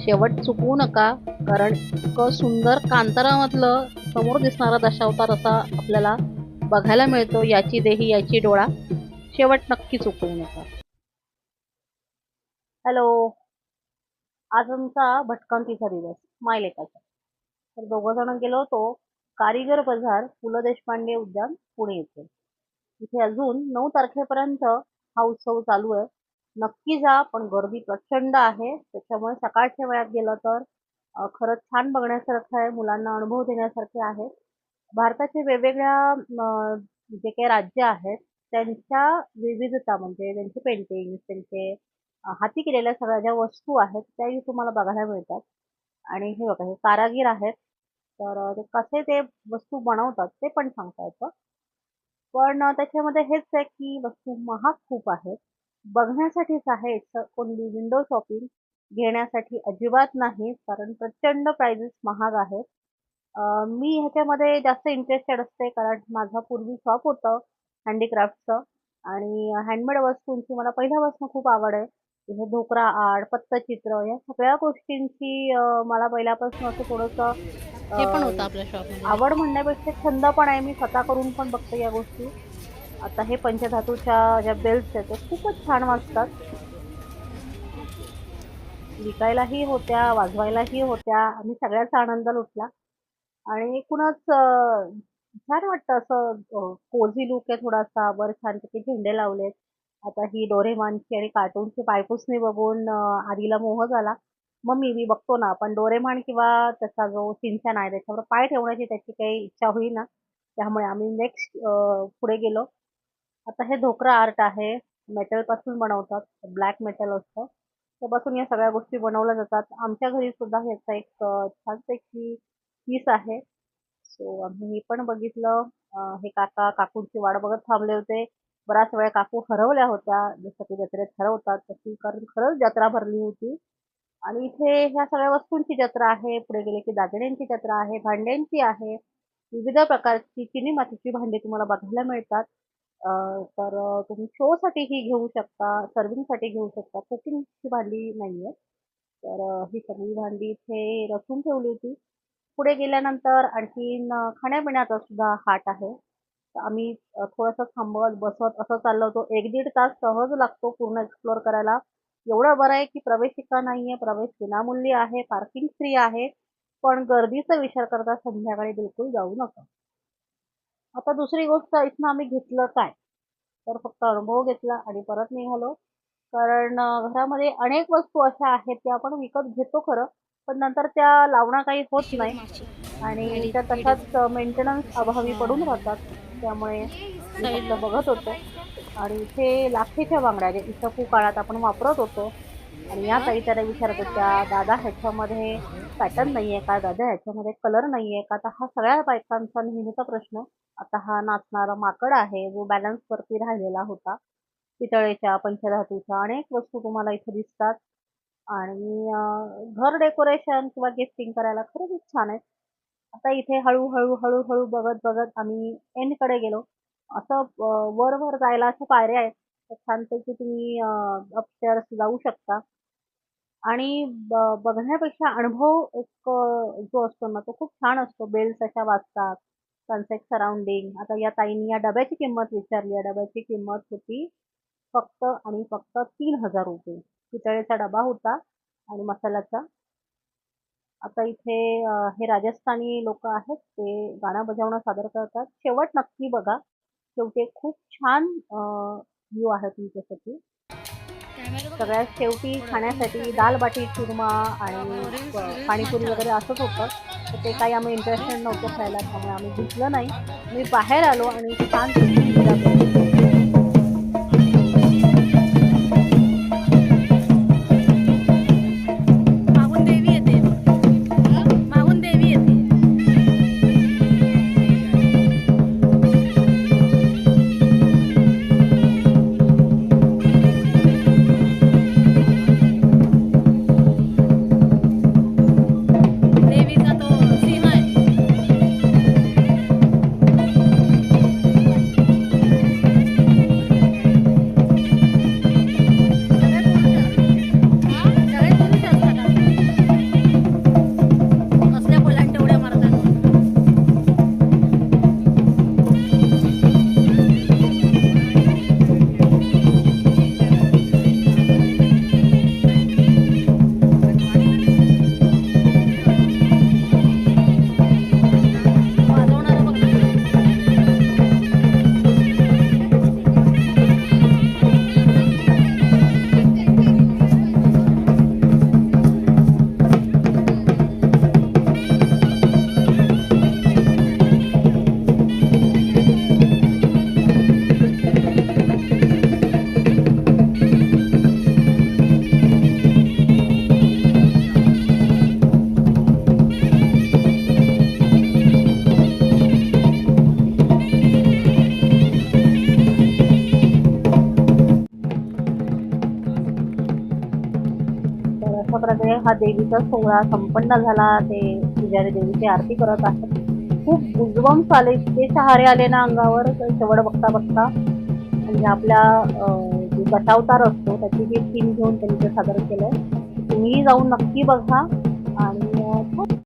शेवट चुकवू नका. कारण इतकं सुंदर कांतारामधलं समोर दिसणारा दशावतार असा आपल्याला बघायला मिळतो. याची देही याची डोळा. शेवट नक्की चुकवू नका. हॅलो. आज आमचा भटकंतीचा दिवस. मायलेकाचा तर दोघं जण गेलो होतो. कारीगर बाजार पु ल देशपांडे उद्यान पुणे येथे. इथे अजून नऊ तारखेपर्यंत हा उत्सव चालू आहे. नक्की जा पण गर्दी प्रचंड आहे. त्याच्यामुळे सकाळच्या वेळात गेलं तर खरंच छान बघण्यासारखं आहे मुलांना अनुभव देण्यासारखे आहे. भारताचे वेगवेगळ्या जे काही राज्य आहेत त्यांच्या विविधता म्हणजे त्यांचे पेंटिंग त्यांचे हाती केलेल्या सगळ्या ज्या वस्तू आहेत त्याही तुम्हाला बघायला मिळतात. आणि हे बघा हे कारागीर आहेत. तर ते कसे ते वस्तू बनवतात ते पण सांगता येतं. पण त्याच्यामध्ये हेच आहे की वस्तू महाग खूप आहेत. बघण्यासाठीच आहे ओनली विंडो शॉपिंग घेण्यासाठी अजिबात नाही कारण प्रचंड प्राइजेस महाग आहेत. मी ह्याच्यामध्ये जास्त इंटरेस्टेड असते कारण माझं पूर्वी शॉप होतं हँडीक्राफ्टचं आणि हँडमेड वस्तूंची मला पहिल्यापासून खूप आवड आहे. हे धोकरा आर्ट पत्तचित्र या सगळ्या गोष्टींची मला पहिल्यापासून असं थोडंसं हे पण होतं आपल्या आवड म्हणण्यापेक्षा छंद पण आहे मी स्वतः करून पण बघते या गोष्टी. आता हे पंचधातूच्या ज्या बेल्ट्स आहेत त्या खूपच छान वाजतात. विकायलाही होत्या वाजवायलाही होत्या. आणि सगळ्याचा आनंद लुटला. आणि एकूणच छान वाटतं असं कोझी लुक आहे थोडासा. वर छानपैकी झेंडे लावलेत. आता ही डोरेमानची आणि कार्टूनची पायपुसणी बघून आधीला मोह झाला. मम्मी मी बघतो ना. पण डोरेमान किंवा त्याचा जो सिंचन आहे त्याच्यावर पाय ठेवण्याची त्याची काही इच्छा होईना. त्यामुळे आम्ही नेक्स्ट पुढे गेलो. आता हे धोकरा आर्ट आहे. मेटलपासून बनवतात. ब्लॅक मेटल असतं. त्यापासून या सगळ्या गोष्टी बनवल्या जातात. आमच्या घरी सुद्धा ह्याचा एक छानपैकी पीस आहे. सो आम्ही हे पण बघितलं. हे काका काकूंची वाट बघत थांबले होते. बराच वेळ काकू हरवल्या होत्या. जसं की जत्रेत हरवतात तशी. कारण खरंच जत्रा भरली होती. आणि इथे ह्या सगळ्या वस्तूंची जत्रा आहे. पुढे गेले की दागिण्यांची जत्रा आहे. भांड्यांची आहे. विविध प्रकारची चिनी मातीची भांडी तुम्हाला बघायला मिळतात. तर तुम्ही शो ही घेऊ शकता सर्विंगसाठी घेऊ शकता. कुकिंगची भांडी नाहीये. तर ही सगळी भांडी इथे रचून ठेवली होती. पुढे गेल्यानंतर आणखीन खाण्यापिण्याचा सुद्धा हाट आहे. तर आम्ही थोडंसं थांबवत बसत असं चाललो होतो. एक दीड तास सहज लागतो पूर्ण एक्सप्लोअर करायला. एवढं बरं आहे की प्रवेशिका आहे प्रवेश विनामूल्य आहे पार्किंग फ्री आहे. पण गर्दीचा विचार करता संध्याकाळी बिलकुल जाऊ नका. आता दुसरी गोष्ट इथनं आम्ही घेतलं काय? तर फक्त अनुभव घेतला आणि परत निघालो. कारण घरामध्ये अनेक वस्तू अशा आहेत त्या आपण विकत घेतो खरं पण नंतर त्या लावणं काही होत नाही. आणि त्या तशाच मेंटेनन्स अभावी पडून राहतात. त्यामुळे बघत होतो. आणि इथे लाखेच्या बांगड्या ज्या इटकू काळात आपण वापरत होतो. आणि या ताई त्याला विचारत होत्या दादा ह्याच्यामध्ये पॅटर्न नाहीये का? दादा ह्याच्यामध्ये कलर नाहीये का? आता हा सगळ्या बायकांचा नेहमीचा प्रश्न. आता हा नाचणारा माकड आहे जो बॅलन्स वरती राहिलेला होता. पितळेच्या पंचधातूच्या अनेक वस्तू तुम्हाला इथे दिसतात. आणि घर डेकोरेशन किंवा गिफ्टिंग करायला खरंच छान आहे आता इथे हळूहळू हळूहळू बघत बघत आम्ही एंडकडे गेलो. असं वर वर जायला अशा पायऱ्या आहेत. तर छानपैकी तुम्ही अपस्टेअर्स जाऊ शकता. आणि ब- बघण्यापेक्षा अनुभव एक जो असतो ना तो खूप छान असतो. बेल्स अशा वाजतात सनसेट सराउंडिंग. आता या ताईंनी या डब्याची किंमत विचारली. या डब्याची किंमत होती फक्त आणि फक्त तीन हजार रुपये. पितळेचा डबा होता आणि मसाल्याचा. आता इथे हे राजस्थानी लोक आहेत. ते गाणं बजावणं सादर करतात. शेवट नक्की बघा. शेवटी एक खूप छान व्ह्यू आहे तुमच्यासाठी. सगळ्यात शेवटी खाण्यासाठी दाल बाटी चुरमा आणि पाणीपुरी वगैरे असंच होतं. तर ते काही आम्ही इंटरेस्टेड नव्हतं खायला त्यामुळे आम्ही घेतलं नाही. मी बाहेर आलो आणि छान प्रकारे हा देवीचा सोहळा संपन्न झाला. ते पुजारी देवीची आरती करत आहेत खूप गुजबम्स आले. ते शहारे आले ना अंगावर. तर शेवट बघता बघता म्हणजे आपल्या अं, असतो त्याची ही थीम घेऊन त्यांनी ते सादर केलंय. तुम्हीही जाऊन नक्की बघा. आणि